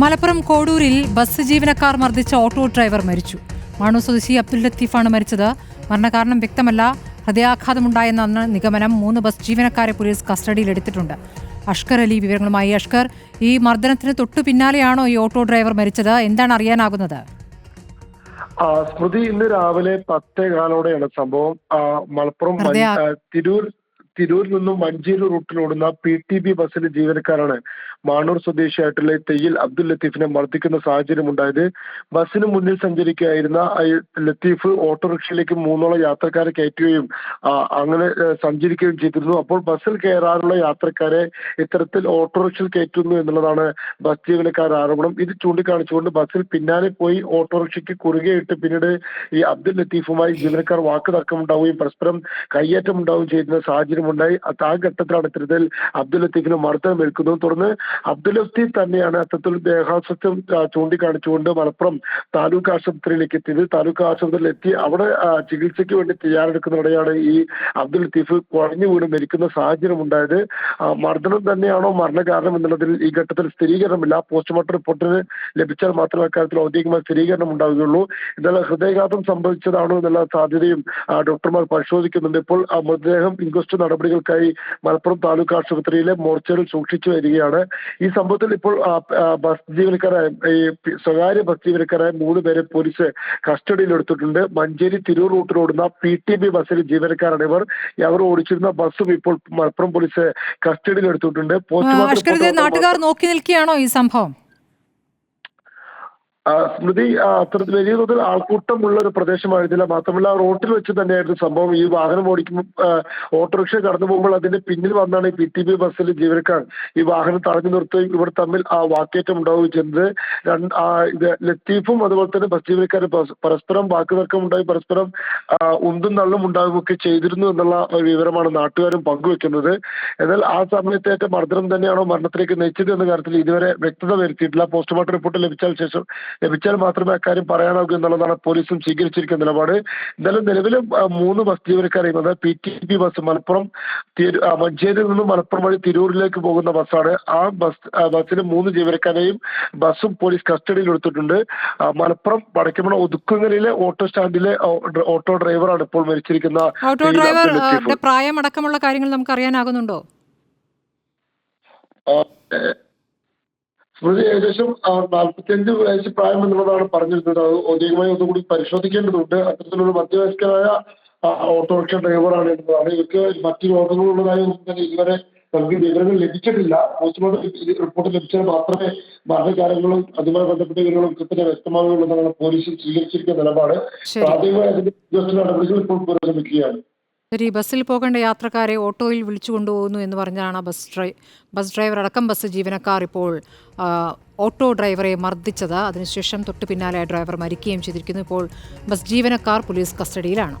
Malappuram കോഡൂരിൽ bus ജീവനക്കാർ മർദ്ദിച്ച auto driver മരിച്ചു. മണു സ്വദേശി അബ്ദുൽ ലത്തീഫാണ് മരിച്ചത്. മരണകാരണം വ്യക്തമല്ല. ഹൃദയാഘാതമുണ്ടായെന്നാണ് നിഗമനം മൂന്ന് ബസ് ജീവനക്കാരെ പോലീസ് കസ്റ്റഡിയിലെടുത്തിട്ടുണ്ട്. അഷ്കർ അലി വിവരങ്ങളുമായി അഷ്കർ ഈ മർദ്ദനത്തിന് തൊട്ടു പിന്നാലെയാണോ ഈ ഓട്ടോ ഡ്രൈവർ മരിച്ചത്? എന്താണ് അറിയാനാകുന്നത്? സ്മൃതി ഇന്ന് രാവിലെ പത്തേ കാലോടെയാണ് സംഭവം. മലപ്പുറം തിരൂർ തിരൂരിൽ നിന്നും മഞ്ചേരി റൂട്ടിലോടുന്ന പി ടി ബി ബസ്സിലെ ജീവനക്കാരാണ് മാണൂർ സ്വദേശിയായിട്ടുള്ള തെയ്യിൽ അബ്ദുൽ ലത്തീഫിനെ മർദ്ദിക്കുന്ന സാഹചര്യം ഉണ്ടായത്. ബസ്സിന് മുന്നിൽ സഞ്ചരിക്കുകയായിരുന്ന ലത്തീഫ് ഓട്ടോറിക്ഷയിലേക്ക് മൂന്നോളം യാത്രക്കാരെ കയറ്റുകയും അങ്ങനെ സഞ്ചരിക്കുകയും ചെയ്തിരുന്നു. അപ്പോൾ ബസ്സിൽ കയറാനുള്ള യാത്രക്കാരെ ഇത്തരത്തിൽ ഓട്ടോറിക്ഷയിൽ കയറ്റുന്നു എന്നുള്ളതാണ് ബസ് ജീവനക്കാരുടെ ആരോപണം. ഇത് ചൂണ്ടിക്കാണിച്ചുകൊണ്ട് ബസ്സിൽ പിന്നാലെ പോയി ഓട്ടോറിക്ഷയ്ക്ക് കുറുകെയിട്ട് പിന്നീട് ഈ അബ്ദുൽ ലത്തീഫുമായി ജീവനക്കാർ വാക്ക് തർക്കമുണ്ടാവുകയും പരസ്പരം കയ്യേറ്റം ഉണ്ടാവുകയും ചെയ്യുന്ന സാഹചര്യമുണ്ടായി അത് ആ ഘട്ടത്തിലാണ് ഇത്തരത്തിൽ അബ്ദുൽ ലത്തീഫിന് മർദ്ദനം ഏൽക്കുന്നത്. തുടർന്ന് അബ്ദുൽ ലത്തീഫ് തന്നെയാണ് അത്തരത്തിൽ ദേഹാസ്വത്വം ചൂണ്ടിക്കാണിച്ചുകൊണ്ട് മലപ്പുറം താലൂക്ക് ആശുപത്രിയിലേക്ക് എത്തിയത്. താലൂക്ക് ആശുപത്രിയിൽ എത്തി അവിടെ ചികിത്സയ്ക്ക് വേണ്ടി തയ്യാറെടുക്കുന്നതിനിടെയാണ് ഈ അബ്ദുൽ ലത്തീഫ് കുഴഞ്ഞു വീണ് മരിക്കുന്ന സാഹചര്യം ഉണ്ടായത്. മർദ്ദനം തന്നെയാണോ മരണകാരണം എന്നുള്ളതിൽ ഈ ഘട്ടത്തിൽ സ്ഥിരീകരണമില്ല. പോസ്റ്റ്മോർട്ടം റിപ്പോർട്ടിന് ലഭിച്ചാൽ മാത്രമേ അക്കാര്യത്തിൽ ഔദ്യോഗികമായി സ്ഥിരീകരണം ഉണ്ടാവുകയുള്ളൂ. എന്നാൽ ഹൃദയാഘാതം സംഭവിച്ചതാണോ എന്നുള്ള സാധ്യതയും ഡോക്ടർമാർ പരിശോധിക്കുന്നുണ്ട്. ഇപ്പോൾ മൃതദേഹം ഇൻക്വസ്റ്റ് നടപടികൾക്കായി മലപ്പുറം താലൂക്ക് ആശുപത്രിയിലെ മോർച്ചറിൽ സൂക്ഷിച്ചു വരികയാണ്. ഈ സംഭവത്തിൽ ഇപ്പോൾ ബസ് ജീവനക്കാരായ ഈ സ്വകാര്യ ബസ് ജീവനക്കാരായ മൂന്ന് പേരെ പോലീസ് കസ്റ്റഡിയിൽ എടുത്തിട്ടുണ്ട് മഞ്ചേരി തിരൂർ റൂട്ടിലോടുന്ന പി ടി ബി ബസ്സിലെ ജീവനക്കാരാണ് ഇവർ. അവർ ഓടിച്ചിരുന്ന ബസ്സും ഇപ്പോൾ മലപ്പുറം പോലീസ് കസ്റ്റഡിയിൽ എടുത്തിട്ടുണ്ട് നാട്ടുകാർ നോക്കി നിൽക്കുകയാണോ ഈ സംഭവം? സ്മൃതി അത്തരത്തിൽ വലിയ തോതിൽ ആൾക്കൂട്ടമുള്ള ഒരു പ്രദേശമായിരുന്നില്ല. മാത്രമല്ല റോട്ടിൽ വെച്ച് തന്നെയായിരുന്നു സംഭവം. ഈ വാഹനം ഓടിക്കുമ്പോൾ ഓട്ടോറിക്ഷ കടന്നു പോകുമ്പോൾ അതിന്റെ പിന്നിൽ വന്നാണ് ഈ പി ടി ബി ബസ്സിൽ ജീവനക്കാർ. ഈ വാഹനം തടഞ്ഞു നിർത്തുകയും ഇവർ തമ്മിൽ ആ വാക്കേറ്റം ഉണ്ടാവുകയും ചെയ്തത്. രണ്ട് ഇത് ലത്തീഫും അതുപോലെ തന്നെ ബസ് ജീവനക്കാർ പരസ്പരം വാക്കുതർക്കം ഉണ്ടായി പരസ്പരം ഉന്തും തള്ളും ഉണ്ടാവുകയൊക്കെ ചെയ്തിരുന്നു എന്നുള്ള ഒരു വിവരമാണ് നാട്ടുകാരും പങ്കുവെക്കുന്നത്. എന്നാൽ ആ സമയത്തേറ്റ മർദ്ദനം തന്നെയാണോ മരണത്തിലേക്ക് നയിച്ചത് എന്ന കാര്യത്തിൽ ഇതുവരെ വ്യക്തത വരുത്തിയിട്ടില്ല. പോസ്റ്റ്മോർട്ടം റിപ്പോർട്ട് ലഭിച്ചാൽ ശേഷം ലഭിച്ചാൽ മാത്രമേ അക്കാര്യം പറയാനാകൂ എന്നുള്ളതാണ് പോലീസും സ്വീകരിച്ചിരിക്കുന്ന നിലപാട്. എന്നാലും നിലവിലും മൂന്ന് ബസ് ജീവനക്കാരെയും അതായത് P T P bus Malappuram മഞ്ചേരിയിൽ നിന്നും മലപ്പുറം വഴി തിരൂരിലേക്ക് പോകുന്ന ബസ്സാണ്. ആ ബസ് ബസ്സിന് മൂന്ന് ജീവനക്കാരെയും ബസ്സും പോലീസ് കസ്റ്റഡിയിൽ എടുത്തിട്ടുണ്ട്. മലപ്പുറം വടക്കമണ ഒതുക്കുങ്ങലിലെ ഓട്ടോ സ്റ്റാൻഡിലെ ഓട്ടോ ഡ്രൈവറാണ് ഇപ്പോൾ മരിച്ചിരിക്കുന്ന ഓട്ടോ ഡ്രൈവർ അബ്ദുൽ ലത്തീഫ്. യുടെ പ്രായം അടക്കമുള്ള കാര്യങ്ങൾ നമുക്ക് അറിയാനാകുന്നുണ്ടോ സ്മൃതി ഏകദേശം നാൽപ്പത്തിയഞ്ച് വയസ്സ് പ്രായം എന്നുള്ളതാണ് പറഞ്ഞിരുന്നത്. അത് ഔദ്യോഗികമായി ഒന്നുകൂടി പരിശോധിക്കേണ്ടതുണ്ട്. അത്തരത്തിലുള്ള മധ്യവയസ്കരായ ഓട്ടോറിക്ഷ ഡ്രൈവറാണ് എന്നുള്ളതാണ് ഇവർക്ക് മറ്റു രോഗങ്ങളുള്ളതായി ഒന്നും തന്നെ ഇതുവരെ നമുക്ക് വിവരങ്ങൾ ലഭിച്ചിട്ടില്ല. പോസ്റ്റ്മോർട്ടം റിപ്പോർട്ട് ലഭിച്ചാൽ മാത്രമേ മരണകാര്യങ്ങളും അതുമായി ബന്ധപ്പെട്ട വിവരങ്ങളും കൃത്യമായി വ്യക്തമാവുകയുള്ളൂ എന്നാണ് പോലീസ് സ്വീകരിച്ചിരിക്കുന്ന നിലപാട്. പ്രാഥമികമായി അതിന്റെ നടപടികൾ ഇപ്പോൾ പുരോഗമിക്കുകയാണ്. ശരി ബസ്സിൽ പോകേണ്ട യാത്രക്കാരെ ഓട്ടോയിൽ വിളിച്ചു കൊണ്ടുപോകുന്നു എന്ന് പറഞ്ഞാണ് ബസ് ഡ്രൈ ബസ് ഡ്രൈവർ അടക്കം ബസ് ജീവനക്കാർ ഇപ്പോൾ ഓട്ടോ ഡ്രൈവറെ മർദ്ദിച്ചത്. അതിനുശേഷം തൊട്ടു പിന്നാലെ ഡ്രൈവർ മരിക്കുകയും ചെയ്തിരിക്കുന്നു. ഇപ്പോൾ ബസ് ജീവനക്കാർ പോലീസ് കസ്റ്റഡിയിലാണ്.